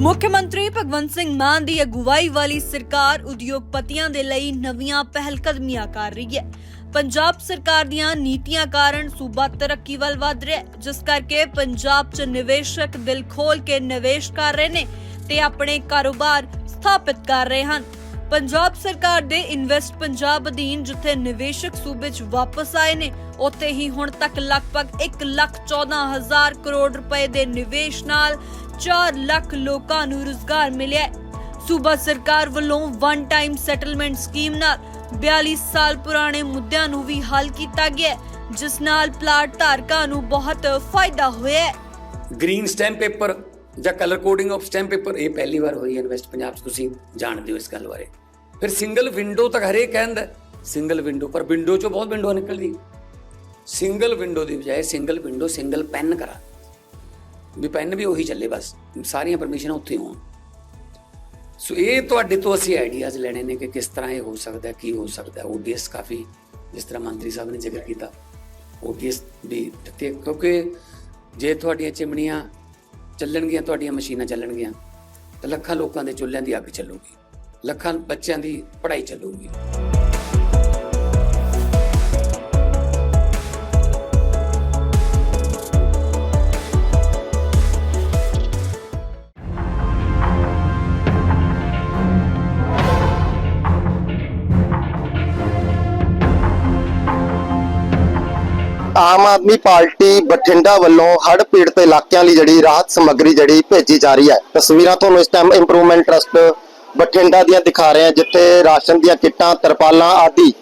ਮੁੱਖ ਮੰਤਰੀ ਭਗਵੰਤ ਸਿੰਘ ਮਾਨ ਦੀ ਅਗੁਵਾਈ ਵਾਲੀ ਸਰਕਾਰ ਉਦਯੋਗਪਤੀਆਂ ਦੇ ਲਈ ਨਵੀਆਂ ਪਹਿਲਕਦਮੀਆਂ ਕਰ ਰਹੀ ਹੈ। ਪੰਜਾਬ ਸਰਕਾਰ ਦੀਆਂ ਨੀਤੀਆਂ ਕਾਰਨ ਸੂਬਾ ਤਰੱਕੀ ਵੱਲ ਵਧ ਰਿਹਾ ਹੈ, ਜਿਸ ਕਰਕੇ ਪੰਜਾਬ 'ਚ ਨਿਵੇਸ਼ਕ ਦਿਲ ਖੋਲ ਕੇ ਨਿਵੇਸ਼ ਕਰ ਰਹੇ ਨੇ ਤੇ ਆਪਣੇ ਕਾਰੋਬਾਰ ਸਥਾਪਿਤ ਕਰ ਰਹੇ ਹਨ। ਪੰਜਾਬ ਸਰਕਾਰ ਦੇ ਇਨਵੈਸਟ ਪੰਜਾਬ ਅਧੀਨ ਜਿੱਥੇ ਨਿਵੇਸ਼ਕ ਸੂਬੇ 'ਚ ਵਾਪਸ ਆਏ ਨੇ, ਉੱਥੇ ਹੀ ਹੁਣ ਤੱਕ ਲਗਭਗ 1 ਲੱਖ 14 ਹਜ਼ਾਰ ਕਰੋੜ ਰੁਪਏ ਦੇ ਨਿਵੇਸ਼ ਨਾਲ 4 ਲੱਖ ਲੋਕਾਂ ਨੂੰ ਰੁਜ਼ਗਾਰ ਮਿਲਿਆ ਸੂਬਾ ਸਰਕਾਰ ਵੱਲੋਂ ਵਨ ਟਾਈਮ ਸੈਟਲਮੈਂਟ ਸਕੀਮ ਨਾਲ 42 ਸਾਲ ਪੁਰਾਣੇ ਮੁੱਦਿਆਂ ਨੂੰ ਵੀ ਹੱਲ ਕੀਤਾ ਗਿਆ ਜਿਸ ਨਾਲ ਪਲਾਟ ਧਾਰਕਾਂ ਨੂੰ ਬਹੁਤ ਫਾਇਦਾ ਹੋਇਆ ਗ੍ਰੀਨ ਸਟੈਂਪ ਪੇਪਰ ਜਾਂ colour coding of stamp paper ਇਹ ਪਹਿਲੀ ਵਾਰ ਹੋਈ ਹੈ ਇਨਵੈਸਟ ਪੰਜਾਬ 'ਚ ਤੁਸੀਂ ਜਾਣਦੇ ਹੋ ਇਸ ਗੱਲ ਬਾਰੇ। ਫਿਰ ਸਿੰਗਲ ਵਿੰਡੋ ਤੱਕ ਹਰੇਕ ਕਹਿੰਦਾ ਸਿੰਗਲ ਵਿੰਡੋ ਪਰ ਵਿੰਡੋ 'ਚੋਂ ਬਹੁਤ ਵਿੰਡੋ ਨਿਕਲਦੀ ਸਿੰਗਲ ਵਿੰਡੋ ਦੀ ਬਜਾਏ ਸਿੰਗਲ ਵਿੰਡੋ ਸਿੰਗਲ ਪੈਨ ਕਰਾ। ਵੀ ਪੈਨ ਵੀ ਉਹੀ ਚੱਲੇ ਬਸ, ਸਾਰੀਆਂ ਪਰਮਿਸ਼ਨਾਂ ਉੱਥੇ ਹੋਣ। ਸੋ ਇਹ ਤੁਹਾਡੇ ਤੋਂ ਅਸੀਂ ਆਈਡੀਆਜ਼ ਲੈਣੇ ਨੇ ਕਿ ਕਿਸ ਤਰ੍ਹਾਂ ਇਹ ਹੋ ਸਕਦਾ, ਕੀ ਹੋ ਸਕਦਾ। ਹੈ ਓਡੀਐਸ ਕਾਫੀ ਜਿਸ ਤਰ੍ਹਾਂ ਮੰਤਰੀ ਸਾਹਿਬ ਨੇ ਜ਼ਿਕਰ ਕੀਤਾ ਓਡੀਐਸ ਵੀ ਤੇ ਕਿਉਂਕਿ ਜੇ ਤੁਹਾਡੀਆਂ ਚਿਮਨੀਆਂ ਚੱਲਣਗੀਆਂ, ਤੁਹਾਡੀਆਂ ਮਸ਼ੀਨਾਂ ਚੱਲਣਗੀਆਂ, ਤਾਂ ਲੱਖਾਂ ਲੋਕਾਂ ਦੇ ਚੁੱਲ੍ਹਿਆਂ ਦੀ ਅੱਗ ਚੱਲੂਗੀ। ਲੱਖਾਂ ਬੱਚਿਆਂ ਦੀ ਪੜ੍ਹਾਈ ਚੱਲੂਗੀ। ਆਮ ਆਦਮੀ ਪਾਰਟੀ ਬਠਿੰਡਾ ਵੱਲੋਂ ਹੜ੍ਹ ਪੀੜਤ ਇਲਾਕਿਆਂ ਲਈ ਜਿਹੜੀ ਰਾਹਤ ਸਮੱਗਰੀ ਜਿਹੜੀ ਭੇਜੀ ਜਾ ਰਹੀ ਹੈ। ਤਸਵੀਰਾਂ ਤੁਹਾਨੂੰ ਇਸ ਟਾਈਮ ਇੰਪਰੂਵਮੈਂਟ ਟਰਸਟ ਬਠਿੰਡਾ ਦੀਆਂ ਦਿਖਾ ਰਹੇ ਹਾਂ, ਜਿੱਥੇ ਰਾਸ਼ਨ ਦੀਆਂ ਕਿੱਟਾਂ, ਤਰਪਾਲਾਂ ਆਦਿ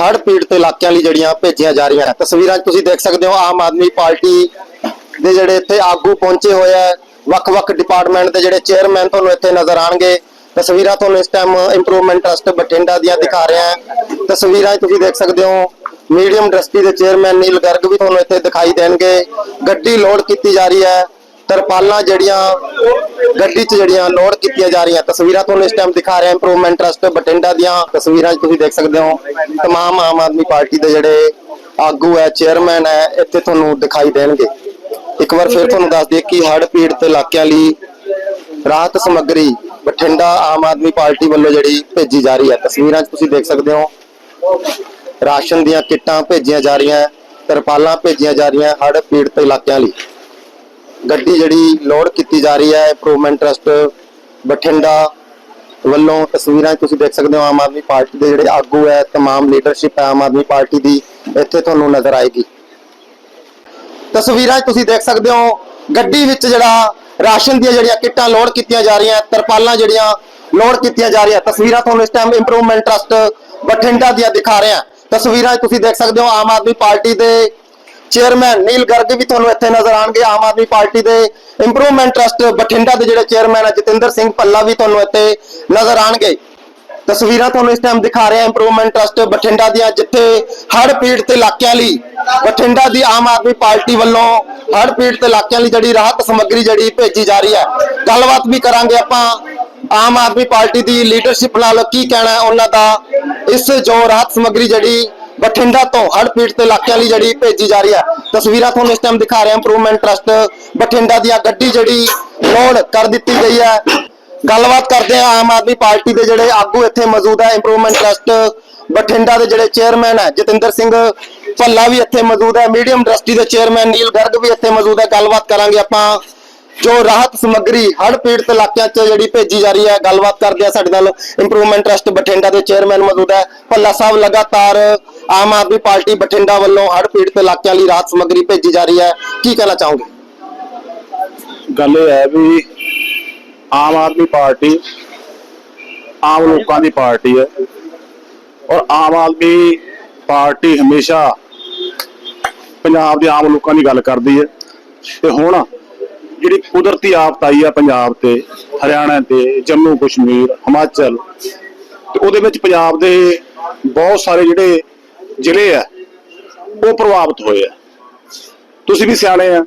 ਹੜ੍ਹ ਪੀੜਤ ਇਲਾਕਿਆਂ ਲਈ ਜਿਹੜੀਆਂ ਭੇਜੀਆਂ ਜਾ ਰਹੀਆਂ ਤਸਵੀਰਾਂ 'ਚ ਤੁਸੀਂ ਦੇਖ ਸਕਦੇ ਹੋ ਆਮ ਆਦਮੀ ਪਾਰਟੀ ਦੇ ਜਿਹੜੇ ਇੱਥੇ ਆਗੂ ਪਹੁੰਚੇ ਹੋਏ ਆ ਵੱਖ-ਵੱਖ ਡਿਪਾਰਟਮੈਂਟ ਦੇ ਜਿਹੜੇ ਚੇਅਰਮੈਨ ਤੁਹਾਨੂੰ ਇੱਥੇ ਨਜ਼ਰ ਆਣਗੇ ਤਸਵੀਰਾਂ ਤੁਹਾਨੂੰ ਇਸ ਟਾਈਮ ਇੰਪਰੂਵਮੈਂਟ ਟਰਸਟ ਬਠਿੰਡਾ ਦੀਆਂ ਦਿਖਾ ਰਹੇ ਹਾਂ। ਤਸਵੀਰਾਂ 'ਚ ਤੁਸੀਂ ਦੇਖ ਸਕਦੇ ਹੋ ਮੀਡੀਅਮ ਇੰਡਸਟਰੀ ਦੇ ਚੇਅਰਮੈਨ ਨੀਲ ਗਰਗ ਵੀ ਤੁਹਾਨੂੰ ਇੱਥੇ ਦਿਖਾਈ ਦੇਣਗੇ ਗੱਡੀ ਲੋਡ ਕੀਤੀ ਜਾ ਰਹੀ ਹੈ ਤਰਪਾਲਾਂ ਜਿਹੜੀਆਂ ਗੱਡੀ 'ਚ ਜਿਹੜੀਆਂ ਲੋਡ ਕੀਤੀਆਂ ਜਾ ਰਹੀਆਂ ਤਸਵੀਰਾਂ ਤੁਹਾਨੂੰ ਇਸ ਟਾਈਮ ਦਿਖਾ ਰਿਹਾ ਇੰਪਰੂਵਮੈਂਟ ਟਰਸਟ ਬਠਿੰਡਾ ਦੀਆਂ ਤਸਵੀਰਾਂ 'ਚ ਤੁਸੀਂ ਦੇਖ ਸਕਦੇ ਹੋ तमाम ਆਮ ਆਦਮੀ ਪਾਰਟੀ ਦੇ ਜਿਹੜੇ ਆਗੂ ਹੈ ਚੇਅਰਮੈਨ ਹੈ ਇੱਥੇ ਤੁਹਾਨੂੰ ਦਿਖਾਈ ਦੇਣਗੇ ਇੱਕ ਵਾਰ ਫਿਰ ਤੁਹਾਨੂੰ ਦੱਸ ਦਈਏ ਕਿ ਹੜ੍ਹ ਪੀੜਤ ਇਲਾਕਿਆਂ ਲਈ ਰਾਹਤ ਸਮੱਗਰੀ ਬਠਿੰਡਾ ਆਮ ਆਦਮੀ ਪਾਰਟੀ ਵੱਲੋਂ ਜਿਹੜੀ ਭੇਜੀ ਜਾ ਰਹੀ ਹੈ ਤਸਵੀਰਾਂ 'ਚ ਤੁਸੀਂ ਦੇਖ ਸਕਦੇ ਹੋ ਰਾਸ਼ਨ ਦੀਆਂ ਕਿੱਟਾਂ ਭੇਜੀਆਂ ਜਾ ਰਹੀਆਂ ਹੈ, ਤਰਪਾਲਾਂ ਭੇਜੀਆਂ ਜਾ ਰਹੀਆਂ ਹੜ੍ਹ ਪੀੜਤ ਇਲਾਕਿਆਂ ਲਈ ਗੱਡੀ ਜਿਹੜੀ ਲੋਡ ਕੀਤੀ ਜਾ ਰਹੀ ਹੈ ਇੰਪਰੂਵਮੈਂਟ ਟਰਸਟ ਬਠਿੰਡਾ ਵੱਲੋਂ ਤਸਵੀਰਾਂ 'ਚ ਤੁਸੀਂ ਦੇਖ ਸਕਦੇ ਹੋ ਆਮ ਆਦਮੀ ਪਾਰਟੀ ਦੇ ਜਿਹੜੇ ਆਗੂ ਹੈ तमाम ਲੀਡਰਸ਼ਿਪ ਹੈ ਆਮ ਆਦਮੀ ਪਾਰਟੀ ਦੀ ਇੱਥੇ ਤੁਹਾਨੂੰ ਨਜ਼ਰ ਆਏਗੀ ਤਸਵੀਰਾਂ 'ਚ ਤੁਸੀਂ ਦੇਖ ਸਕਦੇ ਹੋ ਗੱਡੀ ਵਿੱਚ ਜਿਹੜਾ ਰਾਸ਼ਨ ਦੀਆਂ ਜਿਹੜੀਆਂ ਕਿੱਟਾਂ ਲੋਡ ਕੀਤੀਆਂ ਜਾ ਰਹੀਆਂ ਤਰਪਾਲਾਂ ਜਿਹੜੀਆਂ ਲੋਡ ਕੀਤੀਆਂ ਜਾ ਰਹੀਆਂ ਤਸਵੀਰਾਂ ਤੁਹਾਨੂੰ ਇਸ ਟਾਈਮ ਇੰਪਰੂਵਮੈਂਟ ਟਰਸਟ ਬਠਿੰਡਾ ਦੀਆਂ ਦਿਖਾ ਰਹੇ ਹਾਂ ਤਸਵੀਰਾਂ ਤੁਸੀਂ ਦੇਖ ਸਕਦੇ ਹੋ ਆਮ ਆਦਮੀ ਪਾਰਟੀ ਦੇ ਚੇਅਰਮੈਨ ਨੀਲ ਗਰਗ ਵੀ ਤੁਹਾਨੂੰ ਇੱਥੇ ਨਜ਼ਰ ਆਣਗੇ ਆਮ ਆਦਮੀ ਪਾਰਟੀ ਦੇ ਇੰਪਰੂਵਮੈਂਟ ਟਰਸਟ ਬਠਿੰਡਾ ਦੇ ਜਿਹੜੇ ਚੇਅਰਮੈਨ ਹੈ ਜਤਿੰਦਰ ਸਿੰਘ ਪੱਲਾ ਵੀ ਤੁਹਾਨੂੰ ਇੱਥੇ ਨਜ਼ਰ ਆਣਗੇ ਤਸਵੀਰਾਂ ਤੁਹਾਨੂੰ ਇਸ ਟਾਈਮ ਦਿਖਾ ਰਿਹਾ ਇੰਪਰੂਵਮੈਂਟ ਟਰਸਟ ਬਠਿੰਡਾ ਦੀਆਂ, ਜਿੱਥੇ ਹੜ੍ਹ ਪੀੜਤ ਇਲਾਕਿਆਂ ਲਈ, ਬਠਿੰਡਾ ਦੀ ਆਮ ਆਦਮੀ ਪਾਰਟੀ ਵੱਲੋਂ ਹੜ੍ਹ ਪੀੜਤ ਇਲਾਕਿਆਂ ਲਈ ਜਿਹੜੀ ਰਾਹਤ ਸਮੱਗਰੀ ਜਿਹੜੀ ਭੇਜੀ ਜਾ ਰਹੀ ਹੈ। ਗੱਲਬਾਤ ਵੀ ਕਰਾਂਗੇ ਆਪਾਂ। ਆਮ ਆਦਮੀ ਪਾਰਟੀ ਦੀ ਲੀਡਰਸ਼ਿਪ ਨਾਲ ਕੀ ਕਹਿਣਾ ਉਹਨਾਂ ਦਾ ਇਸ ਜੋ ਰਾਹਤ ਸਮੱਗਰੀ ਜਿਹੜੀ ਬਠਿੰਡਾ ਤੋਂ ਹੜ੍ਹ ਪੀੜਤ ਇਲਾਕਿਆਂ ਲਈ ਜਿਹੜੀ ਭੇਜੀ ਜਾ ਰਹੀ ਹੈ। ਤਸਵੀਰਾਂ ਤੁਹਾਨੂੰ ਇਸ ਟਾਈਮ ਦਿਖਾ ਰਿਹਾ ਇੰਪਰੂਵਮੈਂਟ ਟਰਸਟ ਬਠਿੰਡਾ ਦੀ ਆ ਗੱਡੀ ਜਿਹੜੀ ਲੋਡ ਕਰ ਦਿੱਤੀ ਗਈ ਹੈ। ਗੱਲਬਾਤ ਕਰਦੇ ਆ ਆਮ ਆਦਮੀ ਪਾਰਟੀ ਦੇ ਜਿਹੜੇ ਆਗੂ ਇੱਥੇ ਮੌਜੂਦ ਹੈ। ਇੰਪਰੂਵਮੈਂਟ ਟਰਸਟ ਬਠਿੰਡਾ ਦੇ ਜਿਹੜੇ ਚੇਅਰਮੈਨ ਹੈ, ਜਤਿੰਦਰ ਸਿੰਘ ਭੱਲਾ ਵੀ ਇੱਥੇ ਮੌਜੂਦ ਹੈ। ਮੀਡੀਅਮ ਇੰਡਸਟਰੀ ਦੇ ਚੇਅਰਮੈਨ ਨੀਲ ਗਰਗ ਵੀ ਇੱਥੇ ਮੌਜੂਦ ਹੈ। ਗੱਲਬਾਤ ਕਰਾਂਗੇ ਆਪਾਂ। ਜੋ ਰਾਹਤ ਸਮੱਗਰੀ ਹੜ੍ਹ ਪੀੜਤ ਇਲਾਕਿਆਂ 'ਚ ਜਿਹੜੀ ਭੇਜੀ ਜਾ ਰਹੀ ਹੈ, ਗੱਲਬਾਤ ਕਰਦੇ ਆ ਸਾਡੇ ਨਾਲ ਇੰਪਰੂਵਮੈਂਟ ਟਰਸਟ ਬਠਿੰਡਾ ਦੇ ਚੇਅਰਮੈਨ ਮੌਜੂਦ ਹੈ। ਭੱਲਾ ਸਾਹਿਬ, ਲਗਾਤਾਰ ਆਮ ਆਦਮੀ ਪਾਰਟੀ ਬਠਿੰਡਾ ਵੱਲੋਂ ਹੜ੍ਹ ਪੀੜਤ ਇਲਾਕਿਆਂ ਲਈ ਰਾਹਤ ਸਮੱਗਰੀ ਭੇਜੀ ਜਾ ਰਹੀ ਹੈ। ਕੀ ਕਹਿਣਾ ਚਾਹੋਗੇ? ਗੱਲ ਇਹ ਹੈ ਵੀ ਆਮ ਆਦਮੀ ਪਾਰਟੀ ਆਮ ਲੋਕਾਂ ਦੀ ਪਾਰਟੀ ਹੈ ਔਰ ਆਮ ਆਦਮੀ ਪਾਰਟੀ ਹਮੇਸ਼ਾ ਪੰਜਾਬ ਦੇ ਆਮ ਲੋਕਾਂ ਦੀ ਗੱਲ ਕਰਦੀ ਹੈ। ਤੇ ਹੁਣ ਜਿਹੜੀ ਕੁਦਰਤੀ ਆਫਤ ਆਈ ਆ ਪੰਜਾਬ ਤੇ, ਹਰਿਆਣਾ ਤੇ, ਜੰਮੂ, ਕਸ਼ਮੀਰ, ਹਿਮਾਚਲ, ਤੇ ਉਹਦੇ ਵਿੱਚ ਪੰਜਾਬ ਦੇ ਬਹੁਤ ਸਾਰੇ ਜਿਹੜੇ ਜ਼ਿਲ੍ਹੇ ਆ, ਉਹ ਪ੍ਰਭਾਵਿਤ ਹੋਏ ਆ। ਤੁਸੀਂ ਵੀ ਸਿਆਣੇ ਆ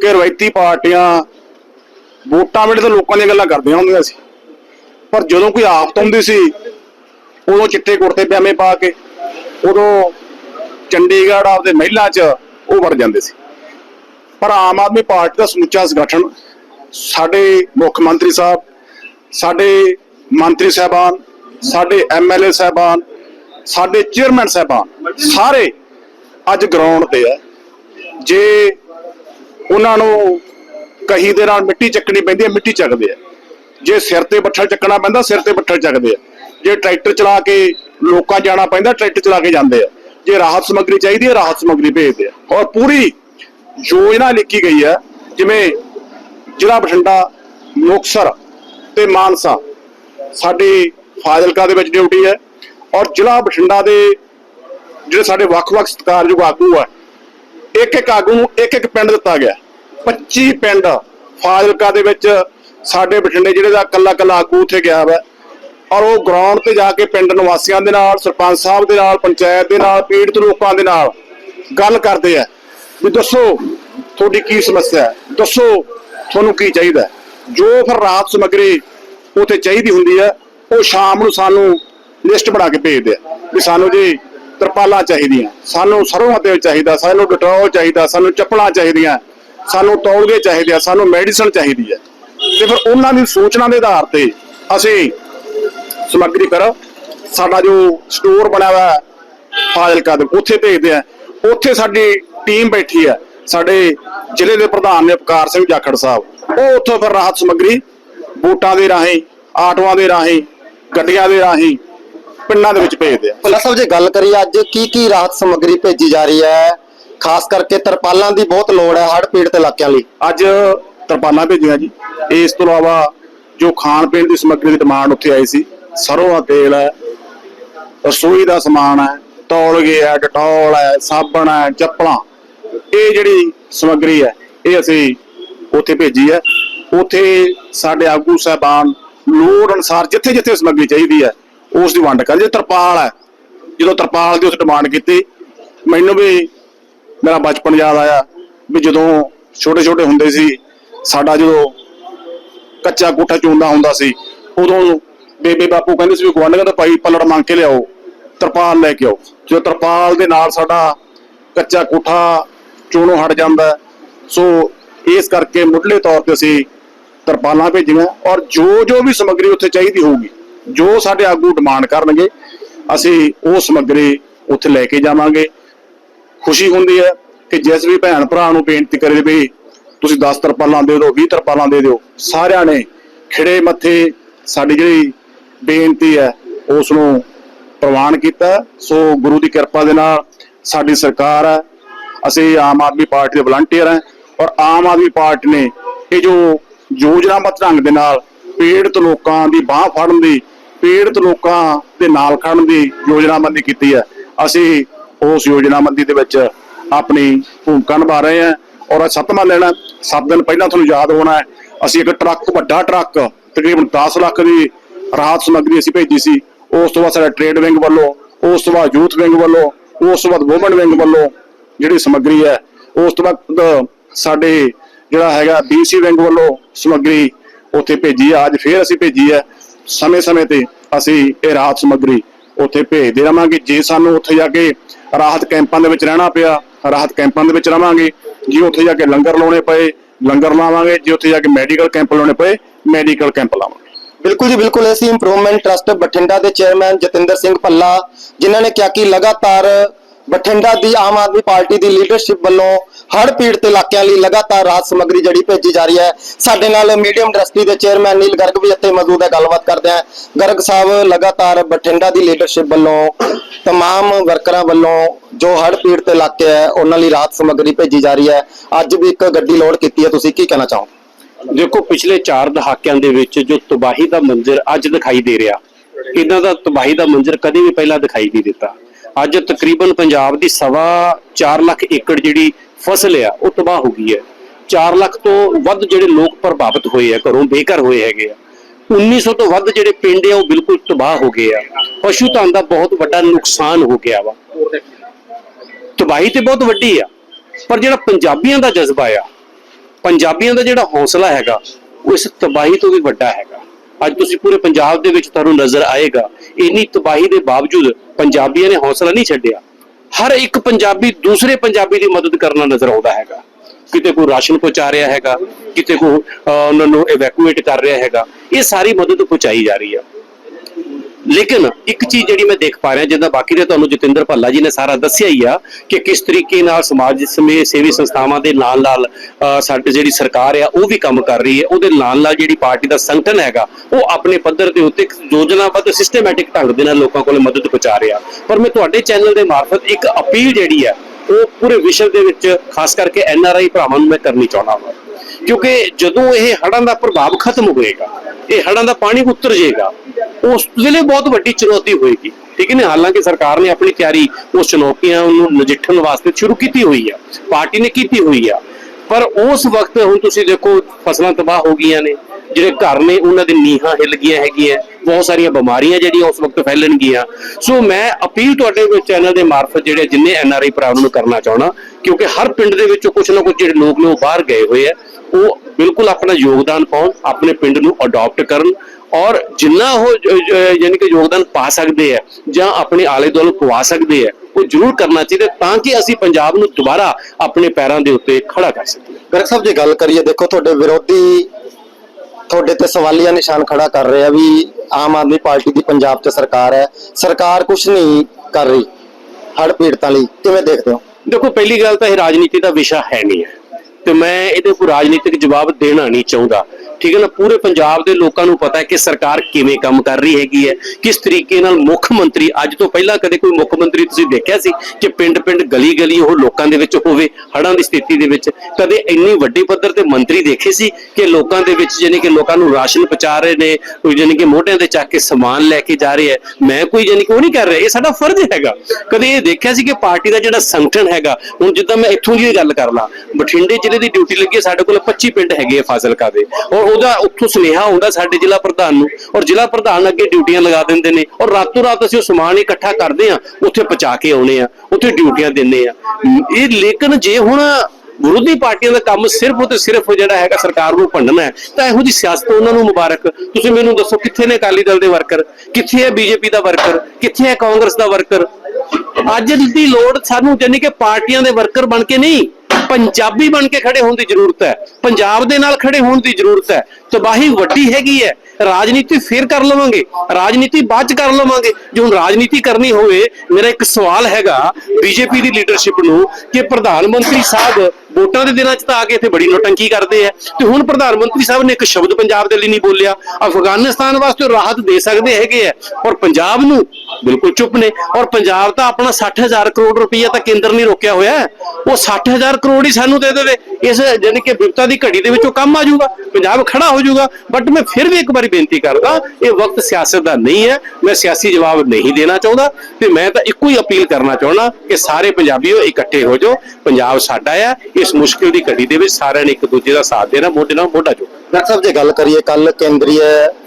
ਕਿ ਰਵਾਇਤੀ ਪਾਰਟੀਆਂ ਵੋਟਾਂ ਵੇਲੇ ਤਾਂ ਲੋਕਾਂ ਦੀਆਂ ਗੱਲਾਂ ਕਰਦੀਆਂ ਹੁੰਦੀਆਂ ਸੀ, ਪਰ ਜਦੋਂ ਕੋਈ ਆਫਤ ਹੁੰਦੀ ਸੀ, ਉਦੋਂ ਚਿੱਟੇ ਕੁੜਤੇ ਪਜਾਮੇ ਪਾ ਕੇ, ਉਦੋਂ ਚੰਡੀਗੜ੍ਹ ਆਪਦੇ ਮਹਿਲਾਂ 'ਚ ਉਹ ਵੜ ਜਾਂਦੇ ਸੀ। ਪਰ ਆਮ ਆਦਮੀ ਪਾਰਟੀ ਦਾ ਸਮੁੱਚਾ ਸੰਗਠਨ ਸਾਡੇ ਮੁੱਖ ਮੰਤਰੀ ਸਾਹਿਬ, ਸਾਡੇ ਮੰਤਰੀ ਸਾਹਿਬਾਨ, ਸਾਡੇ ਐਮਐਲਏ ਸਾਹਿਬਾਨ, ਸਾਡੇ ਚੇਅਰਮੈਨ ਸਾਹਿਬਾਨ, ਸਾਰੇ ਅੱਜ ਗਰਾਊਂਡ ਤੇ ਆ। ਜੇ ਉਹਨਾਂ ਨੂੰ ਕਹੀ ਦੇ ਨਾਲ ਮਿੱਟੀ ਚੱਕਣੀ ਪੈਂਦੀ ਹੈ, ਮਿੱਟੀ ਚੱਕਦੇ ਆ। ਜੇ ਸਿਰ ਤੇ ਬੱਠਲ ਚੱਕਣਾ ਪੈਂਦਾ, ਸਿਰ ਤੇ ਬੱਠਲ ਚੱਕਦੇ ਆ। ਜੇ ਟਰੈਕਟਰ ਚਲਾ ਕੇ ਲੋਕਾਂ ਜਾਣਾ ਪੈਂਦਾ, ਟਰੈਕਟਰ ਚਲਾ ਕੇ ਜਾਂਦੇ ਆ। ਜੇ ਰਾਹਤ ਸਮੱਗਰੀ ਚਾਹੀਦੀ ਹੈ, ਰਾਹਤ ਸਮੱਗਰੀ ਭੇਜਦੇ ਆ। ਔਰ ਪੂਰੀ ਯੋਜਨਾ ਲਿਖੀ ਗਈ ਹੈ, ਜਿਵੇਂ ਜ਼ਿਲ੍ਹਾ ਬਠਿੰਡਾ, ਮੁਕਤਸਰ ਤੇ ਮਾਨਸਾ, ਸਾਡੀ ਫਾਜ਼ਿਲਕਾ ਦੇ ਵਿੱਚ ਡਿਊਟੀ ਹੈ ਔਰ ਜ਼ਿਲ੍ਹਾ ਬਠਿੰਡਾ ਦੇ ਜਿਹੜੇ ਸਾਡੇ ਵੱਖ-ਵੱਖ ਸਤਿਕਾਰਯੋਗ ਆਗੂ ਆ ਇੱਕ ਇੱਕ ਆਗੂ ਨੂੰ ਇੱਕ ਇੱਕ ਪਿੰਡ ਦਿੱਤਾ ਗਿਆ। 25 ਪਿੰਡ ਫਾਜ਼ਿਲਕਾ ਦੇ ਵਿੱਚ ਸਾਡੇ ਬਠਿੰਡੇ ਜਿਹੜੇ ਦਾ ਕੱਲਾ ਕੱਲਾ ਆਗੂ ਉੱਥੇ ਗਿਆ ਵਾ ਔਰ ਉਹ ਗਰਾਊਂਡ ਤੇ ਜਾ ਕੇ ਪਿੰਡ ਨਿਵਾਸੀਆਂ ਦੇ ਨਾਲ, ਸਰਪੰਚ ਸਾਹਿਬ ਦੇ ਨਾਲ, ਪੰਚਾਇਤ ਦੇ ਨਾਲ, ਪੀੜਤ ਲੋਕਾਂ ਦੇ ਨਾਲ ਗੱਲ ਕਰਦੇ ਆ। ਵੀ ਦੱਸੋ ਤੁਹਾਡੀ ਕੀ ਸਮੱਸਿਆ ਹੈ? ਦੱਸੋ ਤੁਹਾਨੂੰ ਕੀ ਚਾਹੀਦਾ ਜੋ ਫਿਰ ਰਾਤ ਸਮੱਗਰੀ ਉੱਥੇ ਚਾਹੀਦੀ ਹੁੰਦੀ ਹੈ, ਉਹ ਸ਼ਾਮ ਨੂੰ ਸਾਨੂੰ ਲਿਸਟ ਬਣਾ ਕੇ ਭੇਜਦੇ ਆ ਵੀ ਸਾਨੂੰ ਜੀ ਤਰਪਾਲਾਂ ਚਾਹੀਦੀਆਂ, ਸਾਨੂੰ ਸਰੋਂ ਤੇਲ ਚਾਹੀਦਾ, ਸਾਨੂੰ ਡਟੋਲ ਚਾਹੀਦਾ, ਸਾਨੂੰ ਚੱਪਲਾਂ ਚਾਹੀਦੀਆਂ, ਸਾਨੂੰ ਤੌਲਗੇ ਚਾਹੀਦੇ ਆ, ਸਾਨੂੰ ਮੈਡੀਸਨ ਚਾਹੀਦੀ ਹੈ। ਤੇ ਫਿਰ ਉਹਨਾਂ ਦੀ ਸੂਚਨਾ ਦੇ ਆਧਾਰ ਤੇ ਅਸੀਂ ਸਮੱਗਰੀ ਫਿਰ ਸਾਡਾ ਜੋ ਸਟੋਰ ਬਣਿਆ ਹੋਇਆ ਹੈ, ਫਾਜ਼ਿਲਕਾ ਦੇ, ਉੱਥੇ ਭੇਜਦੇ ਆ। ਉੱਥੇ ਸਾਡੀ ਟੀਮ ਬੈਠੀ ਹੈ ਸਾਡੇ ਜ਼ਿਲ੍ਹੇ ਦੇ ਪ੍ਰਧਾਨ ਨੇ ਉਪਕਾਰ ਸਿੰਘ ਜਾਖੜ ਸਾਹਿਬ। ਉਹ ਉੱਥੋਂ ਫਿਰ ਰਾਹਤ ਸਮੱਗਰੀ ਬੋਟਾਂ ਦੇ ਰਾਹੀਂ ਆਟੋਆਂ ਦੇ ਰਾਹੀਂ ਗੱਡੀਆਂ ਦੇ ਰਾਹੀਂ ਪਿੰਡਾਂ ਦੇ ਵਿੱਚ ਭੇਜਦੇ ਆ। ਭੱਲਾ ਸਾਹਿਬ ਜੇ ਗੱਲ ਕਰੀਏ ਅੱਜ ਕੀ ਕੀ ਰਾਹਤ ਸਮੱਗਰੀ ਭੇਜੀ ਜਾ ਰਹੀ ਹੈ? ਖਾਸ ਕਰਕੇ ਤਰਪਾਲਾਂ ਦੀ ਬਹੁਤ ਲੋੜ ਹੈ ਹੜ੍ਹ ਪੀੜਤ ਇਲਾਕਿਆਂ ਲਈ। ਅੱਜ ਤਰਪਾਲਾਂ ਭੇਜੀਆਂ ਜੀ। ਇਸ ਤੋਂ ਇਲਾਵਾ ਜੋ ਖਾਣ ਪੀਣ ਦੀ ਸਮੱਗਰੀ ਦੀ ਡਿਮਾਂਡ ਉੱਥੇ ਆਈ ਸੀ ਸਰੋਂ ਦਾ ਤੇਲ ਹੈ ਰਸੋਈ ਦਾ ਸਮਾਨ ਹੈ ਤੌਲੀਏ ਹੈ ਡਟੋਲ ਹੈ ਸਾਬਣ ਹੈ ਚੱਪਲਾਂ। ਇਹ ਜਿਹੜੀ ਸਮੱਗਰੀ ਹੈ, ਇਹ ਅਸੀਂ ਉੱਥੇ ਭੇਜੀ ਹੈ। ਉੱਥੇ ਸਾਡੇ ਆਗੂ ਸਾਹਿਬਾਨ ਲੋੜ ਅਨੁਸਾਰ ਜਿੱਥੇ ਜਿੱਥੇ ਸਮੱਗਰੀ ਚਾਹੀਦੀ ਹੈ, ਉਸ ਦੀ ਵੰਡ ਕਰ। ਜੇ ਤਰਪਾਲ ਹੈ, ਜਦੋਂ ਤਰਪਾਲ ਦੀ ਉਸ ਡਿਮਾਂਡ ਕੀਤੀ, ਮੈਨੂੰ ਵੀ ਮੇਰਾ ਬਚਪਨ ਯਾਦ ਆਇਆ ਵੀ ਜਦੋਂ ਛੋਟੇ ਛੋਟੇ ਹੁੰਦੇ ਸੀ, ਸਾਡਾ ਜਦੋਂ ਕੱਚਾ ਕੋਠਾ ਚੁੰਦਾ ਹੁੰਦਾ ਸੀ, ਉਦੋਂ ਬੇਬੇ ਬਾਪੂ ਕਹਿੰਦੇ ਸੀ ਵੀ ਗੁਆਂਢੀਆਂ ਦਾ ਭਾਈ ਪਲੜ ਮੰਗ ਕੇ ਲਿਆਓ, ਤਰਪਾਲ ਲੈ ਕੇ ਆਓ। ਜੋ ਤਰਪਾਲ ਦੇ ਨਾਲ ਸਾਡਾ ਕੱਚਾ ਕੋਠਾ ਚੋਣੋਂ ਹਟ ਜਾਂਦਾ ਸੋ ਇਸ ਕਰਕੇ ਮੁੱਢਲੇ ਤੌਰ ਤੇ ਅਸੀਂ ਤਰਪਾਲਾਂ ਭੇਜੀਆਂ ਔਰ ਜੋ ਜੋ ਵੀ ਸਮੱਗਰੀ ਉੱਥੇ ਚਾਹੀਦੀ ਹੋਊਗੀ, ਜੋ ਸਾਡੇ ਆਗੂ ਡਿਮਾਂਡ ਕਰਨਗੇ, ਅਸੀਂ ਉਹ ਸਮੱਗਰੀ ਉੱਥੇ ਲੈ ਕੇ ਜਾਵਾਂਗੇ। ਖੁਸ਼ੀ ਹੁੰਦੀ ਹੈ ਕਿ ਜਿਸ ਵੀ ਭੈਣ ਭਰਾ ਨੂੰ ਬੇਨਤੀ ਕਰੇ ਵੀ ਤੁਸੀਂ 10 ਤਰਪਾਲਾਂ ਦੇ ਦਿਓ 20 ਤਰਪਾਲਾਂ ਦੇ ਦਿਓ, ਸਾਰਿਆਂ ਨੇ ਖਿੜੇ ਮੱਥੇ ਸਾਡੀ ਜਿਹੜੀ ਬੇਨਤੀ ਹੈ, ਉਸ ਨੂੰ ਪ੍ਰਵਾਨ ਕੀਤਾ। ਸੋ ਗੁਰੂ ਦੀ ਕਿਰਪਾ ਦੇ ਨਾਲ ਸਾਡੀ ਸਰਕਾਰ ਹੈ ਅਸੀਂ ਆਮ ਆਦਮੀ ਪਾਰਟੀ ਦੇ ਵਲੰਟੀਅਰ ਹਾਂ ਔਰ ਆਮ ਆਦਮੀ ਪਾਰਟੀ ਨੇ ਇਹ ਜੋ ਯੋਜਨਾਬੱਧ ਢੰਗ ਦੇ ਨਾਲ ਪੀੜਤ ਲੋਕਾਂ ਦੀ ਬਾਹ ਫੜਨ ਦੀ, ਪੀੜਤ ਲੋਕਾਂ ਦੇ ਨਾਲ ਖੜਨ ਦੀ ਯੋਜਨਾਬੰਦੀ ਕੀਤੀ ਹੈ। ਅਸੀਂ ਉਸ ਯੋਜਨਾਬੰਦੀ ਦੇ ਵਿੱਚ ਆਪਣੀ ਭੂਮਿਕਾ ਨਿਭਾ ਰਹੇ ਹਾਂ ਔਰ ਇਹ ਸੱਤਵਾਂ ਲੈਣਾ ਸੱਤ ਦਿਨ ਪਹਿਲਾਂ ਤੁਹਾਨੂੰ ਯਾਦ ਹੋਣਾ ਹੈ, ਅਸੀਂ ਇੱਕ ਟਰੱਕ, ਵੱਡਾ ਟਰੱਕ, ਤਕਰੀਬਨ 10 ਲੱਖ ਦੀ ਰਾਹਤ ਸਮੱਗਰੀ ਅਸੀਂ ਭੇਜੀ ਸੀ। ਉਸ ਤੋਂ ਬਾਅਦ ਸਾਡਾ ਟ੍ਰੇਡ ਵਿੰਗ ਵੱਲੋਂ, ਉਸ ਤੋਂ ਬਾਅਦ ਯੂਥ ਵਿੰਗ ਵੱਲੋਂ, ਉਸ ਤੋਂ ਬਾਅਦ ਵੂਮਨ ਵਿੰਗ ਵੱਲੋਂ ਜਿਹੜੀ ਸਮੱਗਰੀ ਹੈ, ਉਸ ਤੋਂ ਬਾਅਦ ਸਾਡੇ ਜਿਹੜਾ ਹੈਗਾ ਬੀਸੀ ਵਿੰਗ ਵੱਲੋਂ ਸਮੱਗਰੀ ਉੱਥੇ ਭੇਜੀ ਹੈ। ਅੱਜ ਫੇਰ ਅਸੀਂ ਭੇਜੀ ਹੈ। ਸਮੇਂ-ਸਮੇਂ ਤੇ ਅਸੀਂ ਇਹ ਰਾਹਤ ਸਮੱਗਰੀ ਉੱਥੇ ਭੇਜਦੇ ਰਵਾਂਗੇ ਜੇ ਸਾਨੂੰ ਉੱਥੇ ਜਾ ਕੇ ਰਾਹਤ ਕੈਂਪਾਂ ਦੇ ਵਿੱਚ ਰਹਿਣਾ ਪਿਆ, ਰਾਹਤ ਕੈਂਪਾਂ ਦੇ ਵਿੱਚ ਰਵਾਂਗੇ ਜੇ ਉੱਥੇ ਜਾ ਕੇ ਲੰਗਰ ਲਾਉਣੇ ਪਏ, ਲੰਗਰ ਲਾਵਾਂਗੇ। ਜੇ ਉੱਥੇ ਜਾ ਕੇ ਮੈਡੀਕਲ ਕੈਂਪ ਲਾਉਣੇ ਪਏ, ਮੈਡੀਕਲ ਕੈਂਪ ਲਾਵਾਂਗੇ। ਬਿਲਕੁਲ ਜੀ, ਬਿਲਕੁਲ। ਅਸੀਂ ਇੰਪਰੂਵਮੈਂਟ ਟਰਸਟ ਬਠਿੰਡਾ ਦੇ ਚੇਅਰਮੈਨ ਜਤਿੰਦਰ ਸਿੰਘ ਭੱਲਾ, ਜਿਨ੍ਹਾਂ ਨੇ ਕਿਹਾ ਕਿ ਲਗਾਤਾਰ ਬਠਿੰਡਾ ਦੀ ਆਮ ਆਦਮੀ ਪਾਰਟੀ ਦੀ ਲੀਡਰਸ਼ਿਪ ਵੱਲੋਂ ਹੜ੍ਹ ਪੀੜਤ ਇਲਾਕਿਆਂ ਲਈ ਲਗਾਤਾਰ ਰਾਹਤ ਸਮੱਗਰੀ ਜਿਹੜੀ ਭੇਜੀ ਜਾ ਰਹੀ ਹੈ ਸਾਡੇ ਨਾਲ ਮੀਡੀਅਮ ਇੰਡਸਟਰੀ ਦੇ ਚੇਅਰਮੈਨ ਨੀਲ ਗਰਗ ਵੀ ਇੱਥੇ ਮੌਜੂਦ ਹੈ ਗੱਲਬਾਤ ਕਰਦੇ ਹਾਂ ਗਰਗ ਸਾਹਿਬ ਲਗਾਤਾਰ ਬਠਿੰਡਾ ਦੀ ਲੀਡਰਸ਼ਿਪ ਵੱਲੋਂ तमाम ਵਰਕਰਾਂ ਵੱਲੋਂ ਜੋ ਹੜ੍ਹ ਪੀੜਤ ਇਲਾਕੇ ਹੈ ਉਹਨਾਂ ਲਈ ਰਾਹਤ ਸਮੱਗਰੀ ਭੇਜੀ ਜਾ ਰਹੀ ਹੈ ਅੱਜ ਵੀ ਇੱਕ ਗੱਡੀ ਲੋਡ ਕੀਤੀ ਹੈ ਤੁਸੀਂ ਕੀ ਕਹਿਣਾ ਚਾਹੋ ਦੇਖੋ ਪਿਛਲੇ 4 ਦਹਾਕਿਆਂ ਦੇ ਵਿੱਚ ਜੋ ਤਬਾਹੀ ਦਾ ਮੰਜ਼ਰ ਅੱਜ ਦਿਖਾਈ ਦੇ ਰਿਹਾ ਇਹਨਾਂ ਦਾ ਤਬਾਹੀ ਦਾ ਮੰਜ਼ਰ ਕਦੇ ਵੀ ਪਹਿਲਾਂ ਦਿਖਾਈ ਨਹੀਂ ਦਿੱਤਾ। ਅੱਜ ਤਕਰੀਬਨ ਪੰਜਾਬ ਦੀ ਸਵਾ 4 ਲੱਖ ਏਕੜ ਜਿਹੜੀ ਫਸਲ ਆ, ਉਹ ਤਬਾਹ ਹੋ ਗਈ ਹੈ। 4 ਲੱਖ ਤੋਂ ਵੱਧ ਜਿਹੜੇ ਲੋਕ ਪ੍ਰਭਾਵਿਤ ਹੋਏ ਆ, ਘਰੋਂ ਬੇਘਰ ਹੋਏ ਹੈਗੇ ਆ। 1900 ਤੋਂ ਵੱਧ ਜਿਹੜੇ ਪਿੰਡ ਆ, ਉਹ ਬਿਲਕੁਲ ਤਬਾਹ ਹੋ ਗਏ ਆ। ਪਸ਼ੂ ਧਨ ਦਾ ਬਹੁਤ ਵੱਡਾ ਨੁਕਸਾਨ ਹੋ ਗਿਆ ਵਾ। ਤਬਾਹੀ ਤੇ ਬਹੁਤ ਵੱਡੀ ਆ, ਪਰ ਜਿਹੜਾ ਪੰਜਾਬੀਆਂ ਦਾ ਜਜ਼ਬਾ ਆ, ਪੰਜਾਬੀਆਂ ਦਾ ਜਿਹੜਾ ਹੌਸਲਾ ਹੈਗਾ, ਉਹ ਇਸ ਤਬਾਹੀ ਤੋਂ ਵੀ ਵੱਡਾ ਹੈਗਾ। ਅੱਜ ਤੁਸੀਂ ਪੂਰੇ ਪੰਜਾਬ ਦੇ ਵਿੱਚ ਤੁਹਾਨੂੰ ਨਜ਼ਰ ਆਏਗਾ। ਇੰਨੀ ਤਬਾਹੀ ਦੇ ਬਾਵਜੂਦ ਪੰਜਾਬੀਆਂ ਨੇ ਹੌਸਲਾ ਨਹੀਂ ਛੱਡਿਆ। ਹਰ ਇੱਕ ਪੰਜਾਬੀ ਦੂਸਰੇ ਪੰਜਾਬੀ ਦੀ ਮਦਦ ਕਰਨਾ ਨਜ਼ਰ ਆਉਂਦਾ ਹੈਗਾ। ਕਿਤੇ ਕੋਈ ਰਾਸ਼ਨ ਪਹੁੰਚਾ ਰਿਹਾ ਹੈਗਾ, ਕਿਤੇ ਕੋਈ ਉਹਨਾਂ ਨੂੰ ਇਵੈਕੂਏਟ ਕਰ ਰਿਹਾ ਹੈਗਾ। ਇਹ ਸਾਰੀ ਮਦਦ ਪਹੁੰਚਾਈ ਜਾ ਰਹੀ ਹੈ ਲੇਕਿਨ ਇੱਕ ਚੀਜ਼ ਜਿਹੜੀ ਮੈਂ ਦੇਖ ਪਾ ਰਿਹਾ, ਜਿੱਦਾਂ ਬਾਕੀ ਦੇ ਤੁਹਾਨੂੰ ਜਤਿੰਦਰ ਭੱਲਾ ਜੀ ਨੇ ਸਾਰਾ ਦੱਸਿਆ ਹੀ ਆ ਕਿ ਕਿਸ ਤਰੀਕੇ ਨਾਲ ਸਮਾਜ ਸਮੇਤ ਸੇਵੀ ਸੰਸਥਾਵਾਂ ਦੇ ਨਾਲ ਨਾਲ ਸਾਡੇ ਜਿਹੜੀ ਸਰਕਾਰ ਆ, ਉਹ ਵੀ ਕੰਮ ਕਰ ਰਹੀ ਹੈ। ਉਹਦੇ ਨਾਲ ਨਾਲ ਜਿਹੜੀ ਪਾਰਟੀ ਦਾ ਸੰਗਠਨ ਹੈਗਾ, ਉਹ ਆਪਣੇ ਪੱਧਰ ਦੇ ਉੱਤੇ ਯੋਜਨਾਬੱਧ ਸਿਸਟਮੈਟਿਕ ਢੰਗ ਦੇ ਨਾਲ ਲੋਕਾਂ ਕੋਲ ਮਦਦ ਪਹੁੰਚਾ ਰਿਹਾ। ਪਰ ਮੈਂ ਤੁਹਾਡੇ ਚੈਨਲ ਦੇ ਮਾਰਫਤ ਇੱਕ ਅਪੀਲ ਜਿਹੜੀ ਹੈ, ਉਹ ਪੂਰੇ ਵਿਸ਼ਵ ਦੇ ਵਿੱਚ ਖਾਸ ਕਰਕੇ ਐਨ ਆਰ ਆਈ ਭਰਾਵਾਂ ਨੂੰ ਮੈਂ ਕਰਨੀ ਚਾਹੁੰਦਾ ਹਾਂ ਕਿਉਂਕਿ ਜਦੋਂ ਇਹ ਹੜ੍ਹਾਂ ਦਾ ਪ੍ਰਭਾਵ ਖਤਮ ਹੋਏਗਾ, ਇਹ ਹੜ੍ਹਾਂ ਦਾ ਪਾਣੀ ਉਤਰ ਜਾਏਗਾ ਉਸ ਵੇਲੇ ਬਹੁਤ ਵੱਡੀ ਚੁਣੌਤੀ ਹੋਏਗੀ। ਠੀਕ ਹੈ ਨਾ? ਹਾਲਾਂਕਿ ਸਰਕਾਰ ਨੇ ਆਪਣੀ ਤਿਆਰੀ ਉਸ ਚੁਣੌਤੀਆਂ ਨੂੰ ਨਜਿੱਠਣ ਵਾਸਤੇ ਸ਼ੁਰੂ ਕੀਤੀ ਹੋਈ ਆ। ਪਾਰਟੀ ਨੇ ਕੀਤੀ ਹੋਈ ਆ। ਪਰ ਉਸ ਵਕਤ ਹੁਣ ਤੁਸੀਂ ਦੇਖੋ, ਫਸਲਾਂ ਤਬਾਹ ਹੋ ਗਈਆਂ ਨੇ। ਜਿਹੜੇ ਘਰ ਨੇ, ਉਹਨਾਂ ਦੇ ਨੀਹਾਂ ਹਿੱਲ ਗਈਆਂ ਹੈਗੀਆਂ। ਬਹੁਤ ਸਾਰੀਆਂ ਬਿਮਾਰੀਆਂ ਜਿਹੜੀਆਂ ਉਸ ਵਕਤ ਫੈਲਣਗੀਆਂ। ਸੋ ਮੈਂ ਅਪੀਲ ਤੁਹਾਡੇ ਚੈਨਲ ਦੇ ਮਾਰਫਤ ਜਿਹੜੇ ਜਿੰਨੇ ਐਨ ਆਰ ਆਈ ਭਰਾਵਾਂ ਨੂੰ ਕਰਨਾ ਚਾਹਣਾ ਕਿਉਂਕਿ ਹਰ ਪਿੰਡ ਦੇ ਵਿੱਚੋਂ ਕੁਝ ਨਾ ਕੁਝ ਜਿਹੜੇ ਲੋਕ ਨੇ, ਉਹ ਬਾਹਰ ਗਏ ਹੋਏ ਆ। ਉਹ ਬਿਲਕੁਲ ਆਪਣਾ ਯੋਗਦਾਨ ਪਾਉਣ, ਆਪਣੇ ਪਿੰਡ ਨੂੰ ਅਡਾਪਟ ਕਰਨ ਔਰ ਜਿੰਨਾ ਉਹ ਯਾਨੀ ਕਿ ਯੋਗਦਾਨ ਪਾ ਸਕਦੇ ਆ ਜਾਂ ਆਪਣੇ ਆਲੇ ਦੁਆਲੇ ਪਵਾ ਸਕਦੇ ਆ ਉਹ ਜ਼ਰੂਰ ਕਰਨਾ ਚਾਹੀਦਾ ਤਾਂ ਕਿ ਅਸੀਂ ਪੰਜਾਬ ਨੂੰ ਦੁਬਾਰਾ ਆਪਣੇ ਪੈਰਾਂ ਦੇ ਉੱਤੇ ਖੜਾ ਕਰ ਸਕੀਏ। ਗਰਗ ਸਾਹਿਬ ਜੇ ਗੱਲ ਕਰੀਏ ਦੇਖੋ ਤੁਹਾਡੇ ਵਿਰੋਧੀ ਤੁਹਾਡੇ ਤੇ ਸਵਾਲੀਆ ਨਿਸ਼ਾਨ ਖੜਾ ਕਰ ਰਹੇ ਆ ਵੀ ਆਮ ਆਦਮੀ ਪਾਰਟੀ ਦੀ ਪੰਜਾਬ 'ਚ ਸਰਕਾਰ ਹੈ। ਸਰਕਾਰ ਕੁਝ ਨਹੀਂ ਕਰ ਰਹੀ ਹੜ੍ਹ ਪੀੜਤਾਂ ਲਈ। ਕਿਵੇਂ ਦੇਖਦੇ ਹੋ? ਦੇਖੋ ਪਹਿਲੀ ਗੱਲ ਤਾਂ ਇਹ ਰਾਜਨੀਤੀ ਦਾ ਵਿਸ਼ਾ ਹੈ ਨਹੀਂ ਹੈ। ਤੇ ਮੈਂ ਇਹਦੇ ਕੋਈ ਰਾਜਨੀਤਿਕ ਜਵਾਬ ਦੇਣਾ ਨਹੀਂ ਚਾਹੁੰਦਾ। ਠੀਕ ਹੈ ਨਾ? ਪੂਰੇ ਪੰਜਾਬ ਦੇ ਲੋਕਾਂ ਨੂੰ ਪਤਾ ਹੈ ਕਿ ਸਰਕਾਰ ਕਿਵੇਂ ਕੰਮ ਕਰ ਰਹੀ ਹੈਗੀ ਹੈ, ਕਿਸ ਤਰੀਕੇ ਨਾਲ ਮੁੱਖ ਮੰਤਰੀ, ਅੱਜ ਤੋਂ ਪਹਿਲਾਂ ਕਦੇ ਕੋਈ ਮੁੱਖ ਮੰਤਰੀ ਤੁਸੀਂ ਦੇਖਿਆ ਸੀ ਕਿ ਪਿੰਡ-ਪਿੰਡ, ਗਲੀ-ਗਲੀ ਉਹ ਲੋਕਾਂ ਦੇ ਵਿੱਚ ਹੋਵੇ, ਹੜ੍ਹਾਂ ਦੀ ਸਥਿਤੀ ਦੇ ਵਿੱਚ? ਕਦੇ ਇੰਨੀ ਵੱਡੀ ਪੱਧਰ ਤੇ ਮੰਤਰੀ ਦੇਖੇ ਸੀ ਕਿ ਲੋਕਾਂ ਦੇ ਵਿੱਚ ਯਾਨੀ ਕਿ ਲੋਕਾਂ ਨੂੰ ਰਾਸ਼ਨ ਪਹੁੰਚਾ ਰਹੇ ਨੇ, ਕੋਈ ਯਾਨੀ ਕਿ ਮੋਢਿਆਂ ਤੇ ਚੱਕ ਕੇ ਸਮਾਨ ਲੈ ਕੇ ਜਾ ਰਹੇ ਹੈ? ਮੈਂ ਕੋਈ ਯਾਨੀ ਕਿ ਉਹ ਨਹੀਂ ਕਰ ਰਿਹਾ, ਇਹ ਸਾਡਾ ਫਰਜ਼ ਹੈਗਾ। ਕਦੇ ਇਹ ਦੇਖਿਆ ਸੀ ਕਿ ਪਾਰਟੀ ਦਾ ਜਿਹੜਾ ਸੰਗਠਨ ਹੈਗਾ, ਹੁਣ ਜਿੱਦਾਂ ਮੈਂ ਇੱਥੋਂ ਦੀ ਗੱਲ ਕਰ ਲਾਂ, ਬਠਿੰਡੇ ਜ਼ਿਲ੍ਹੇ ਦੀ ਡਿਊਟੀ ਲੱਗੀ ਸਾਡੇ ਕੋਲ 25 ਪਿੰਡ ਹੈਗੇ ਆ ਫਾਜ਼ਿਲਕਾ ਦੇ। ਔਰ ਉਹਦਾ ਉੱਥੋਂ ਸੁਨੇਹਾ ਆਉਂਦਾ ਸਾਡੇ ਜ਼ਿਲ੍ਹਾ ਪ੍ਰਧਾਨ ਨੂੰ? ਔਰ ਜ਼ਿਲ੍ਹਾ ਪ੍ਰਧਾਨ ਅੱਗੇ ਡਿਊਟੀਆਂ ਲਗਾ ਦਿੰਦੇ ਨੇ। ਔਰ ਰਾਤੋਂ ਰਾਤ ਅਸੀਂ ਉਹ ਸਮਾਨ ਇਕੱਠਾ ਕਰਦੇ ਆ ਉੱਥੇ ਪਹੁੰਚਾ ਕੇ ਆਉਣੇ ਆ ਉੱਥੇ ਡਿਊਟੀਆਂ ਦਿੰਦੇ ਆ ਇਹ ਲੇਕਿਨ ਜੇ ਹੁਣ ਵਿਰੋਧੀ ਪਾਰਟੀਆਂ ਦਾ ਕੰਮ ਸਿਰਫ ਤੇ ਸਿਰਫ ਜਿਹੜਾ ਹੈਗਾ ਸਰਕਾਰ ਨੂੰ ਭੰਡਣਾ ਹੈ, ਤਾਂ ਇਹੋ ਜੀ ਸਿਆਸਤ ਉਹਨਾਂ ਨੂੰ ਮੁਬਾਰਕ। ਤੁਸੀਂ ਮੈਨੂੰ ਦੱਸੋ ਕਿੱਥੇ ਨੇ ਅਕਾਲੀ ਦਲ ਦੇ ਵਰਕਰ? ਕਿੱਥੇ ਹੈ ਬੀਜੇਪੀ ਦਾ ਵਰਕਰ? ਕਿੱਥੇ ਹੈ ਕਾਂਗਰਸ ਦਾ ਵਰਕਰ? ਅੱਜ ਦੀ ਲੋੜ ਸਾਨੂੰ ਜਾਨੀ ਕਿ ਪਾਰਟੀਆਂ ਦੇ ਵਰਕਰ ਬਣ ਕੇ ਨਹੀਂ, ਪੰਜਾਬੀ ਬਣ ਕੇ ਖੜੇ ਹੋਣ ਦੀ ਜ਼ਰੂਰਤ ਹੈ। ਪੰਜਾਬ ਦੇ ਨਾਲ ਖੜੇ ਹੋਣ ਦੀ ਜ਼ਰੂਰਤ ਹੈ। ਤਬਾਹੀ ਵੱਡੀ ਹੈਗੀ ਹੈ। ਰਾਜਨੀਤੀ ਫੇਰ ਕਰ ਲਵਾਂਗੇ। ਰਾਜਨੀਤੀ ਬਾਅਦ ਚ ਕਰ ਲਵਾਂਗੇ। ਜੇ ਹੁਣ ਰਾਜਨੀਤੀ ਕਰਨੀ ਹੋਵੇ, ਮੇਰਾ ਇੱਕ ਸਵਾਲ ਹੈਗਾ ਬੀਜੇਪੀ ਦੀ ਲੀਡਰਸ਼ਿਪ ਨੂੰ ਕਿ ਪ੍ਰਧਾਨ ਮੰਤਰੀ ਸਾਹਿਬ ਵੋਟਾਂ ਦੇ ਦਿਨਾਂ 'ਚ ਤਾਂ ਆ ਕੇ ਇੱਥੇ ਬੜੀ ਨੋਟੰਕੀ ਕਰਦੇ ਆ। ਤੇ ਹੁਣ ਪ੍ਰਧਾਨ ਮੰਤਰੀ ਸਾਹਿਬ ਨੇ ਇੱਕ ਸ਼ਬਦ ਪੰਜਾਬ ਦੇ ਲਈ ਨਹੀਂ ਬੋਲਿਆ। ਅਫਗਾਨਿਸਤਾਨ ਵਾਸਤੇ ਰਾਹਤ ਦੇ ਸਕਦੇ ਹੈਗੇ ਆ। ਔਰ ਪੰਜਾਬ ਨੂੰ ਬਿਲਕੁਲ ਚੁੱਪ ਨੇ। ਔਰ ਪੰਜਾਬ ਤਾਂ ਆਪਣਾ 60000 ਕਰੋੜ ਰੁਪਈਆ ਤਾਂ ਕੇਂਦਰ ਨੇ ਰੋਕਿਆ ਹੋਇਆ ਹੈ। ਉਹ 60000 ਕਰੋੜ ਹੀ ਸਾਨੂੰ ਦੇ ਦੇਵੇ। ਇਸ ਜਾਨੀ ਕਿ ਵਿਪਤਾ ਦੀ ਘੜੀ ਦੇ ਵਿੱਚ ਉਹ ਕੰਮ ਆ ਜਾਊਗਾ। ਪੰਜਾਬ ਖੜਾ ਹੋ ਜਾਊਗਾ। ਬਟ ਮੈਂ ਫਿਰ ਵੀ ਇੱਕ ਵਾਰੀ ਬੇਨਤੀ ਕਰਦਾ, ਇਹ ਵਕਤ ਸਿਆਸਤ ਦਾ ਨਹੀਂ ਹੈ। ਮੈਂ ਸਿਆਸੀ ਜਵਾਬ ਨਹੀਂ ਦੇਣਾ ਚਾਹੁੰਦਾ। ਤੇ ਮੈਂ ਤਾਂ ਇੱਕੋ ਹੀ ਅਪੀਲ ਕਰਨਾ ਚਾਹੁੰਦਾ ਕਿ ਸਾਰੇ ਪੰਜਾਬੀਓ ਇਕੱਠੇ ਹੋ ਜਾਓ। ਪੰਜਾਬ ਸਾਡਾ ਆ, ਇਸ ਮੁਸ਼ਕਿਲ ਦੀ ਘੜੀ ਦੇ ਵਿੱਚ ਸਾਰਿਆਂ ਨੇ ਇੱਕ ਦੂਜੇ ਦਾ ਸਾਥ ਦੇਣਾ, ਮੋਢੇ ਨਾਲ ਮੋਢਾ ਜੋੜਨਾ ਡਾਕਟਰ ਸਾਹਿਬ, ਜੇ ਗੱਲ ਕਰੀਏ ਕੱਲ ਕੇਂਦਰੀ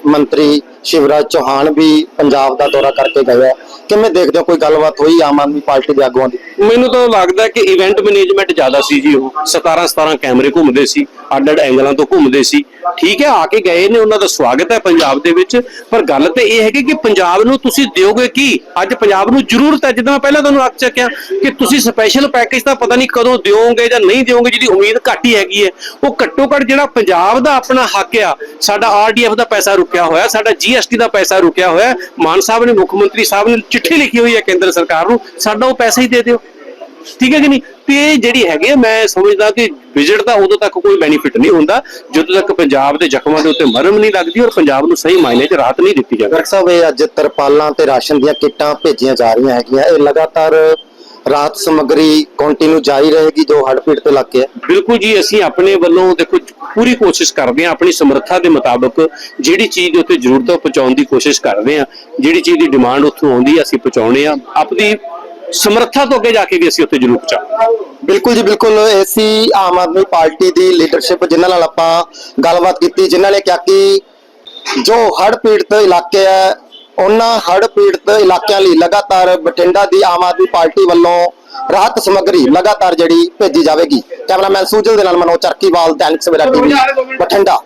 ਮੰਤਰੀ ਸ਼ਿਵਰਾਜ ਚੌਹਾਨ ਵੀ ਪੰਜਾਬ ਦਾ ਦੌਰਾ ਕਰਕੇ ਗਏ ਆ। ਕਿਵੇਂ ਦੇਖਦੇ ਹੋ ਕੋਈ ਗੱਲਬਾਤ ਹੋਈ ਆਮ ਆਦਮੀ ਪਾਰਟੀ ਦੇ ਆਗੂਆਂ ਦੀ? ਮੈਨੂੰ ਤਾਂ ਲੱਗਦਾ ਕਿ ਇਵੈਂਟ ਮੈਨੇਜਮੈਂਟ ਜ਼ਿਆਦਾ ਸੀ ਜੀ ਉਹ। 17 17 ਕੈਮਰੇ ਘੁੰਮਦੇ ਸੀ, ਅੱਡ ਅੱਡ ਐਂਗਲਾਂ ਤੋਂ ਘੁੰਮਦੇ ਸੀ। ਠੀਕ ਹੈ, ਆ ਕੇ ਗਏ ਨੇ, ਉਹਨਾਂ ਦਾ ਸਵਾਗਤ ਹੈ ਪੰਜਾਬ ਦੇ ਵਿੱਚ। ਪਰ ਗੱਲ ਤੇ ਇਹ ਹੈਗੀ ਕਿ ਪੰਜਾਬ ਨੂੰ ਤੁਸੀਂ ਦਿਓਗੇ ਕੀ? ਅੱਜ ਪੰਜਾਬ ਨੂੰ ਜ਼ਰੂਰਤ ਹੈ, ਜਿੱਦਾਂ ਮੈਂ ਪਹਿਲਾਂ ਤੁਹਾਨੂੰ ਆਖ ਚੱਕਿਆ ਕਿ ਤੁਸੀਂ ਸਪੈਸ਼ਲ ਪੈਕੇਜ ਤਾਂ ਪਤਾ ਨਹੀਂ ਕਦੋਂ ਦਿਓਗੇ ਜਾਂ ਨਹੀਂ ਦਿਓਗੇ, ਜਿਹਦੀ ਉਮੀਦ ਘੱਟ ਹੀ ਹੈਗੀ ਹੈ। ਉਹ ਘੱਟੋ ਘੱਟ ਜਿਹੜਾ ਪੰਜਾਬ ਦਾ ਆਪਣਾ ਹੱਕ ਆ, ਸਾਡਾ ਆਰਡੀਐਫ ਦਾ ਪੈਸਾ ਰੁਕਿਆ ਹੋਇਆ, ਸਾਡਾ ਜੀਐਸਟੀ ਦਾ ਪੈਸਾ ਰੁਕਿਆ ਹੋਇਆ। ਮਾਨ ਸਾਹਿਬ ਨੇ, ਮੁੱਖ ਮੰਤਰੀ ਸਾਹਿਬ ਨੇ ਚਿੱਠੀ ਲਿਖੀ ਹੋਈ ਹੈ ਕੇਂਦਰ ਸਰਕਾਰ ਨੂੰ ਸਾਡਾ ਉਹ ਪੈਸਾ ਹੀ ਦੇ ਦਿਓ। ਠੀਕ ਹੈ ਕਿ ਨਹੀਂ? ਤੇ ਇਹ ਜਿਹੜੀ ਹੈਗੀ ਆ, ਮੈਂ ਸਮਝਦਾ ਕਿ ਵਿਜਿਟ ਦਾ ਉਦੋਂ ਤੱਕ ਕੋਈ ਬੈਨੀਫਿਟ ਨਹੀਂ ਹੁੰਦਾ ਜਦੋਂ ਤੱਕ ਪੰਜਾਬ ਦੇ ਜ਼ਖਮਾਂ ਦੇ ਉੱਤੇ ਮਰਮ ਨਹੀਂ ਲੱਗਦੀ ਔਰ ਪੰਜਾਬ ਨੂੰ ਸਹੀ ਮਾਇਨੇ 'ਚ ਰਾਹਤ ਨਹੀਂ ਦਿੱਤੀ ਜਾਂਦੀ ਡਾਕਟਰ ਸਾਹਿਬ ਇਹ ਅੱਜ ਤਰਪਾਲਾਂ ਤੇ ਰਾਸ਼ਨ ਦੀਆਂ ਕਿੱਟਾਂ ਭੇਜੀਆਂ ਜਾ ਰਹੀਆਂ ਹੈਗੀਆਂ। ਇਹ ਲਗਾਤਾਰ ਰਾਹਤ ਸਮੱਗਰੀ ਕੰਟੀਨਿਊ ਜਾਰੀ ਰਹੇਗੀ ਜੋ ਹੜ੍ਹ ਪੀੜਤ ਇਲਾਕੇ ਹੈ। ਬਿਲਕੁਲ ਜੀ ਅਸੀਂ ਆਪਣੇ ਵੱਲੋਂ ਦੇਖੋ ਪੂਰੀ ਕੋਸ਼ਿਸ਼ ਕਰਦੇ ਹਾਂ ਆਪਣੀ ਸਮਰੱਥਾ ਦੇ ਮੁਤਾਬਕ ਜਿਹੜੀ ਚੀਜ਼ ਦੇ ਉੱਤੇ ਜ਼ਰੂਰਤ ਹੈ ਪਹੁੰਚਾਉਣ ਦੀ ਕੋਸ਼ਿਸ਼ ਕਰਦੇ ਹਾਂ ਜਿਹੜੀ ਚੀਜ਼ ਦੀ ਡਿਮਾਂਡ ਉੱਥੋਂ ਆਉਂਦੀ ਹੈ ਅਸੀਂ ਪਹੁੰਚਾਉਣੇ ਆ ਆਪਣੀ ਸਮਰੱਥਾ ਤੋਂ ਅੱਗੇ ਜਾ ਕੇ ਵੀ ਅਸੀਂ ਉੱਥੇ ਜ਼ਰੂਰ ਪਹੁੰਚਾਵਾਂਗੇ ਬਿਲਕੁਲ ਜੀ ਬਿਲਕੁਲ। ਐਸੀ ਆਮ ਆਦਮੀ ਪਾਰਟੀ ਦੀ ਲੀਡਰਸ਼ਿਪ ਜਿਨ੍ਹਾਂ ਨਾਲ ਆਪਾਂ ਗੱਲਬਾਤ ਕੀਤੀ ਜਿਨ੍ਹਾਂ ਨੇ ਕਿਹਾ ਕਿ ਜੋ ਹੜ੍ਹ ਪੀੜਤ ਇਲਾਕੇ ਹੈ ਉਹਨਾਂ ਹੜ੍ਹ ਪੀੜਤ ਇਲਾਕਿਆਂ ਲਈ ਲਗਾਤਾਰ ਬਠਿੰਡਾ ਦੀ ਆਮ ਆਦਮੀ ਪਾਰਟੀ ਵੱਲੋਂ ਰਾਹਤ ਸਮੱਗਰੀ ਲਗਾਤਾਰ ਜਿਹੜੀ ਭੇਜੀ ਜਾਵੇਗੀ। ਕੈਮਰਾਮੈਨ ਸੂਜਲ ਦੇ ਨਾਲ ਮਨੋਜ ਚਰਕੀਵਾਲ ਦੈਨਿਕ ਸਵੇਰਾ ਟੀਵੀ, ਬਠਿੰਡਾ।